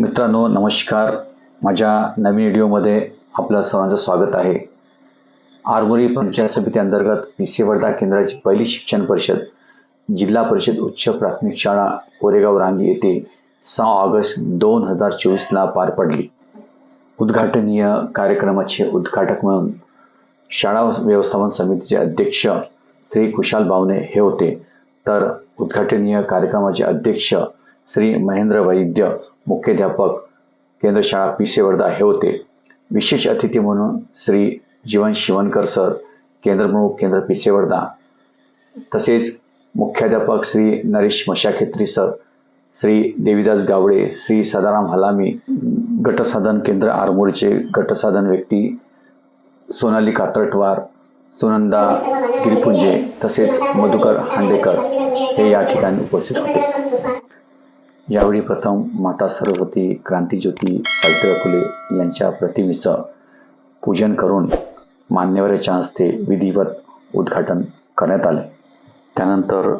मित्रांनो नमस्कार. माझ्या नवीन व्हिडिओमध्ये आपलं सर्वांचं स्वागत आहे. आरमोरी पंचायत समिती अंतर्गत पिसे वर्धा केंद्राची पहिली शिक्षण परिषद जिल्हा परिषद उच्च प्राथमिक शाळा कोरेगाव रांगी येथे सहा ऑगस्ट दोन हजार चोवीसला पार पडली. उद्घाटनीय कार्यक्रमाचे उद्घाटक म्हणून शाळा व्यवस्थापन समितीचे अध्यक्ष श्री कुशाल बावने हे होते. तर उद्घाटनीय कार्यक्रमाचे अध्यक्ष श्री महेंद्र वैद्य मुख्याध्यापक केंद्र शाळा पिसे वर्धा हे होते. विशेष अतिथी म्हणून श्री जीवन शिवनकर सर केंद्रप्रमुख केंद्र पिसे वर्धा तसेच मुख्याध्यापक श्री नरेश मशाखेत्री सर श्री देवीदास गावडे श्री सदाराम हलामी गटसाधन केंद्र आरमोडचे गटसाधन व्यक्ती सोनाली कातरटवार सुनंदा गिरिपुंजे तसेच मधुकर हांडेकर हे या ठिकाणी उपस्थित होते. यावेळी प्रथम माता सरस्वती क्रांतीज्योती सावित्रीबाई फुले यांच्या प्रतिमेचं पूजन करून मान्यवराच्या हस्ते विधिवत उद्घाटन करण्यात आले. त्यानंतर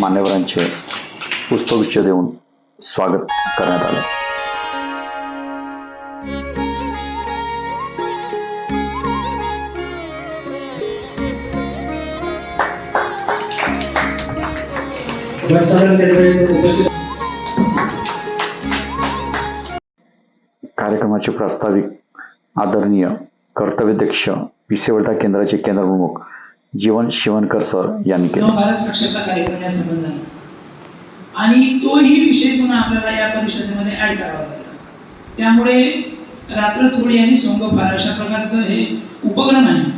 मान्यवरांचे पुष्पगुच्छ देऊन स्वागत करण्यात आले. उपस्थित कार्यक्रमाचे प्रास्ताविक आदरणीय कर्तव्याध्यक्ष पिसेवर्धा केंद्राचे केंद्रप्रमुख जीवन शिवणकर सर यांनी केले. भारत साक्षरता कार्यक्रम या संबंधाने. आणि तोही विषय पुन्हा आपल्याला या परिषदेमध्ये ऍड करावा लागला. त्यामुळे रात्र थोडी आणि सोंगोपार अशा प्रकारचं हे उपक्रम आहे.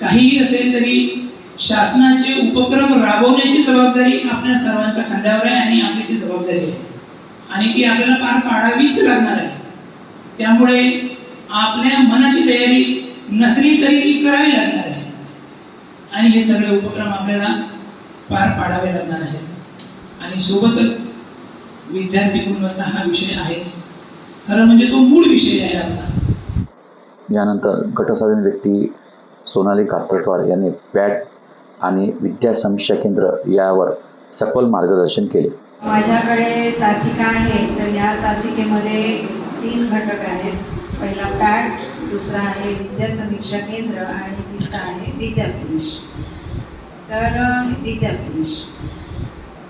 काहीही असेल तरी शासनाचे उपक्रम राबवण्याची जबाबदारी आपल्या सर्वांच्या खांद्यावर आहे आणि आपली ती जबाबदारी आहे. आणि ती आपल्याला पार पाडावीच लागणार आहे. त्यामुळे आपल्या मनाची तयारी नसली तरी ती करावी लागणार आहे. आणि हे सगळे उपक्रम आपल्याला पार पाडावे लागणार आहेत. आणि सोबतच विद्यार्थी गुणवत्ता हा विषय आहेच. खरं म्हणजे तो मूळ विषय आहे आपला. यानंतर गटसाधन व्यक्ती सोनाली कात्रटवार यांनी पॅट आणि विद्या समीक्षा केंद्र यावर सखोल मार्गदर्शन केले. माझ्याकडे तासिका आहे तर या तासिकेमध्ये तीन घटक आहेत. पहिला पॅट दुसरा आहे विद्या समीक्षा केंद्र आणि तिसरा आहे विद्यापुरुष तर अ, विद्यापुरुष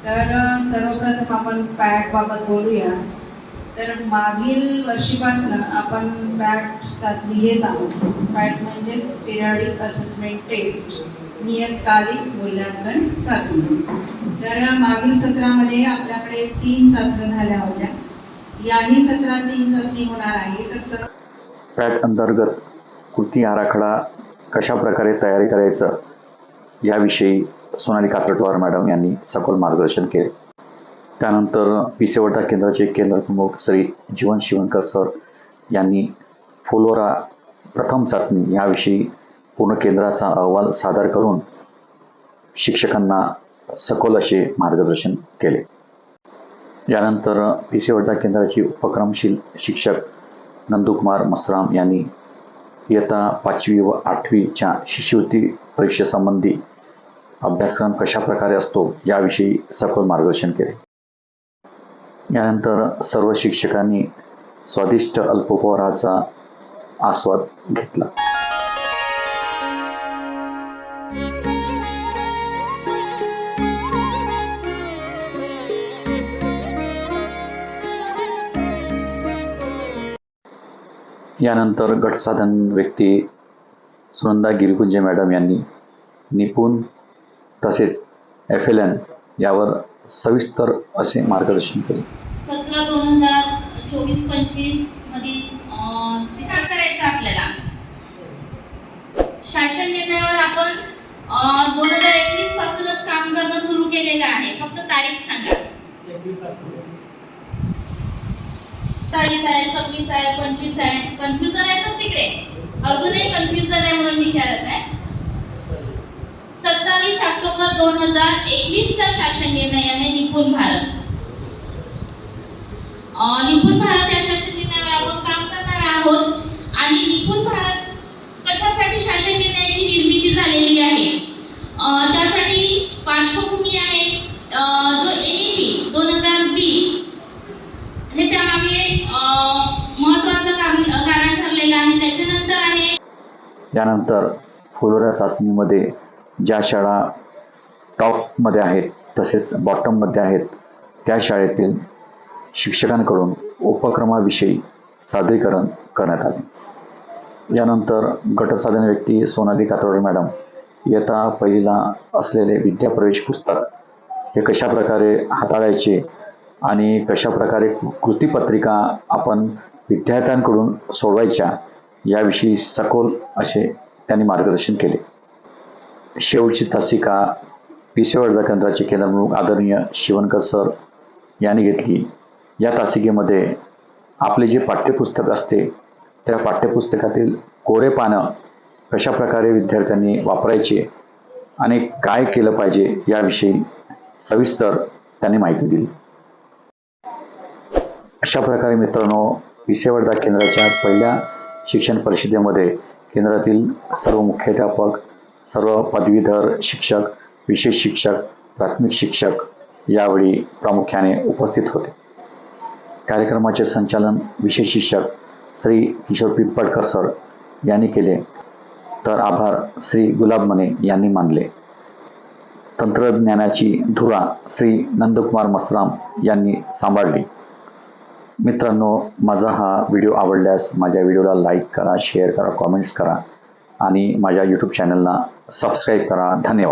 तर सर्वप्रथम आपण पॅटबाबत बोलूया. तर मागील वर्षीपासून आपण बॅट चाचणी घेत आहोत. बॅट म्हणजेच पिरियडिक असेसमेंट टेस्ट नियतकालिक मूल्यांकन चाचणी. तर मागील सत्रामध्ये आपल्याकडे तीन चाचण्या झाल्या होत्या. याही सत्रात तीन चाचणी होणार आहे. तर सर पॅट अंतर्गत कृती आराखडा कशा प्रकारे तयारी करायचं याविषयी सोनाली कात्रटवार मॅडम यांनी सखोल मार्गदर्शन केले. त्यानंतर पिसेवर्धा केंद्राचे केंद्रप्रमुख श्री जीवन शिवणकर सर यांनी फुलोरा प्रथम चाचणी याविषयी पूर्ण केंद्राचा अहवाल सादर करून शिक्षकांना सखोल असे मार्गदर्शन केले. यानंतर पिसेवर्धा केंद्राचे उपक्रमशील शिक्षक नंदुकुमार मसराम यांनी इयत्ता पाचवी व आठवीच्या शिष्यवृत्ती परीक्षेसंबंधी अभ्यासक्रम कशा प्रकारे असतो याविषयी सखोल मार्गदर्शन केले. यानंतर सर्व शिक्षकांनी स्वादिष्ट अल्पोपहाराचा आस्वाद घेतला. यानंतर गटसाधन व्यक्ती सुनंदा गिरिपुंजे मॅडम यांनी निपुण तसेच एफ एल एन यावर सविस्तर असे मार्गदर्शन केले. सतरा दोन हजार चोवीस पंचवीसमध्ये अं, विचार करायचा आपल्याला. शासन निर्णयावर आपण दोन हजार एकवीस पासूनच काम करणं सुरू केलेलं आहे. फक्त तारीख सांगा. चाळीस आहे सव्वीस आहे पंचवीस आहे. कन्फ्युजन आहे सर तिकडे अजूनही कन्फ्युजन आहे ऑक्टोबर दोन हजार एकवीस चा शासन निर्णय आहे निपुण भारत. निपुण भारत या शासन निर्णयावर आपण काम करणार आहोत. आणि निपुण भारत कशासाठी शासन निर्णयाची निर्मिती झालेली आहे? त्यासाठी पार्श्वभूमी आहे जो एबी दोन हजार वीस. हे त्यामागे महत्वाचं काम कारण ठरलेलं आहे त्याच्यानंतर आहे यानंतर फुलोरा चाचणीमध्ये ज्या शाळा टॉपमध्ये आहेत तसेच बॉटममध्ये आहेत. त्या शाळेतील शिक्षकांकडून उपक्रमाविषयी सादरीकरण करण्यात आले. यानंतर गटसाधन व्यक्ती सोनाली कातोडे मॅडम इयत्ता पहिलीला असलेले विद्याप्रवेश पुस्तक हे कशा प्रकारे हाताळायचे आणि कशा प्रकारे कृतीपत्रिका आपण विद्यार्थ्यांकडून सोडवायच्या याविषयी सखोल असे त्यांनी मार्गदर्शन केले. शेवटची तासिका पिसेवर्धा केंद्राचे केंद्रप्रमुख आदरणीय शिवणकर सर यांनी घेतली. या तासिकेमध्ये आपले जे पाठ्यपुस्तक असते त्या पाठ्यपुस्तकातील कोरे पानं कशा प्रकारे विद्यार्थ्यांनी वापरायचे आणि काय केलं पाहिजे याविषयी सविस्तर त्यांनी माहिती दिली. अशा प्रकारे मित्रांनो विसेवर्धा केंद्राच्या पहिल्या शिक्षण परिषदेमध्ये केंद्रातील सर्व मुख्याध्यापक सर्व पदवीधर शिक्षक विशेष शिक्षक प्राथमिक शिक्षक यावेळी प्रामुख्याने उपस्थित होते. कार्यक्रमाचे संचालन विशेष शिक्षक श्री किशोर पिंपळकर सर यांनी केले. तर आभार श्री गुलाब मने यांनी मानले. तंत्रज्ञानाची धुरा श्री नंदकुमार मसराम यांनी सांभाळली. मित्रांनो माझा हा व्हिडिओ आवडल्यास माझ्या व्हिडिओला लाईक करा शेअर करा कॉमेंट्स करा आणि माझ्या यूट्यूब चॅनलला सबस्क्राईब करा. धन्यवाद.